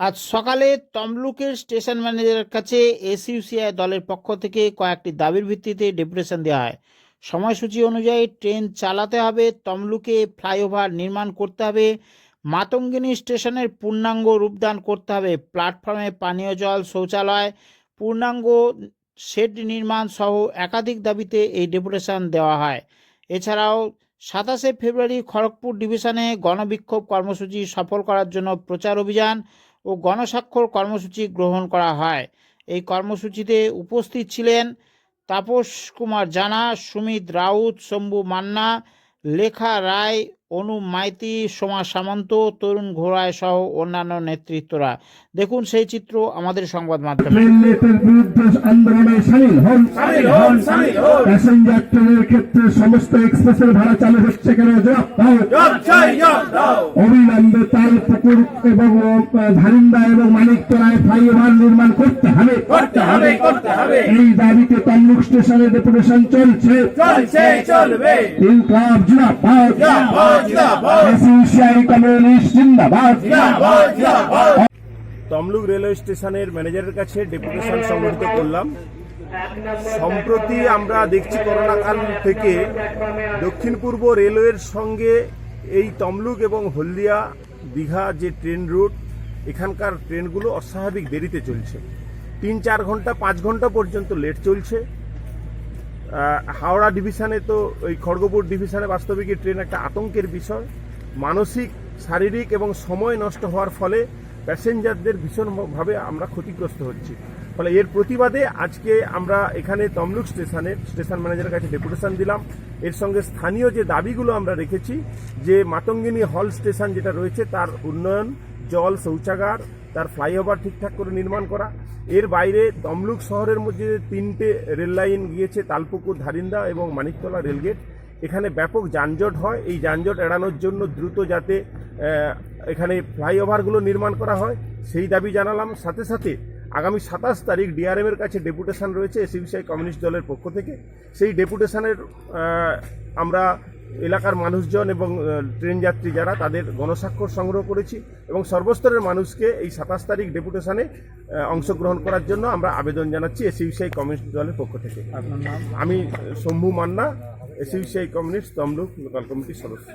আজ সকালে তমলুকের স্টেশন ম্যানেজারের কাছে এসইউসিআই দলের পক্ষ থেকে কয়েকটি দাবির ভিত্তিতে ডেপুটেশন দেওয়া হয়। সময়সূচি অনুযায়ী ট্রেন চালাতে হবে, তমলুকে ফ্লাইওভার নির্মাণ করতে হবে, মাতঙ্গিনী স্টেশনের পূর্ণাঙ্গ রূপদান করতে হবে, প্ল্যাটফর্মে পানীয় জল শৌচালয়, পূর্ণাঙ্গ শেড নির্মাণ সহ একাধিক দাবিতে এই ডেপুটেশন দেওয়া হয়। এছাড়াও সাতাশে ফেব্রুয়ারি খড়গপুর ডিভিশনে গণবিক্ষোভ কর্মসূচি সফল করার জন্য প্রচার অভিযান ও গণস্বাক্ষর কর্মসূচি গ্রহণ করা হয়। এই কর্মসূচিতে উপস্থিত ছিলেন তাপস কুমার জানা, সুমিত রাউত, শম্ভু মান্না, লেখা রায় অনু মাইতি সোমা সামন্ত তরুণ ঘোড়ায় সহ অন্যান্য নেতৃত্বরা। দেখুন সেই চিত্র আমাদের সংবাদ মাধ্যমে। আন্দোলনে সামিল হন। প্যাসেঞ্জার ট্রেনের ক্ষেত্রে সমস্ত এক্সপ্রেসের ভাড়া চালু হচ্ছে কেন? অবিলম্বে তালপুকুর এবং ধারিন্দা এবং মানিকতলায় ফ্লাইওভার নির্মাণ করতে হবে। করতে হবে করতে হবে। এই দাবিতে তমলুক স্টেশনে ডেপুটেশন চলছে। চলছে চলবে। জিন্দাবাদ তমলুক রেলওয়ে স্টেশনের ম্যানেজারের কাছে ডেপুটেশন সংগঠিত করলাম। সম্প্রতি আমরা দেখছি করোনা কাল থেকে দক্ষিণ পূর্ব রেলওয়ের সঙ্গে এই তমলুক এবং হলদিয়া দীঘা যে ট্রেন রুট এখানকার ট্রেনগুলো অস্বাভাবিক দেরিতে চলছে। তিন চার ঘণ্টা পাঁচ ঘণ্টা পর্যন্ত লেট চলছে। হাওড়া ডিভিশনে তো ওই খড়গপুর ডিভিশনে বাস্তবিক ট্রেন একটা আতঙ্কের বিষয়। মানসিক, শারীরিক এবং সময় নষ্ট হওয়ার ফলে প্যাসেঞ্জারদের ভীষণভাবে আমরা ক্ষতিগ্রস্ত হচ্ছি। ফলে এর প্রতিবাদে আজকে আমরা এখানে তমলুক স্টেশনে স্টেশন ম্যানেজারের কাছে ডেপুটেশন দিলাম। এর সঙ্গে স্থানীয় যে দাবিগুলো আমরা রেখেছি, যে মাতঙ্গিনী হল স্টেশন যেটা রয়েছে, তার উন্নয়ন, জল শৌচাগার তার ফ্লাইওভার ঠিকঠাক করে নির্মাণ করা। এর বাইরে তমলুক শহরের মধ্যে তিনটে রেল লাইন গিয়েছে, তালপুকুর, ধারিন্দা এবং মানিকতলা রেলগেট এখানে ব্যাপক যানজট হয়। এই যানজট এড়ানোর জন্য দ্রুত যাতে এখানে ফ্লাইওভারগুলো নির্মাণ করা হয়, সেই দাবি জানালাম। সাথে সাথে আগামী সাতাশ তারিখ ডিআরএম এর কাছে ডেপুটেশন রয়েছে এসইউসিআই কমিউনিস্ট দলের পক্ষ থেকে। সেই ডেপুটেশনের আমরা এলাকার মানুষজন এবং ট্রেন যাত্রী যারা তাদের গণস্বাক্ষর সংগ্রহ করেছি এবং সর্বস্তরের মানুষকে এই সাতাশ তারিখ ডেপুটেশনে অংশগ্রহণ করার জন্য আমরা আবেদন জানাচ্ছি এসইউসিআই কমিউনিস্ট দলের পক্ষ থেকে। আমি Shambhu Manna SUCI communist Tamluk local কমিটির সদস্য।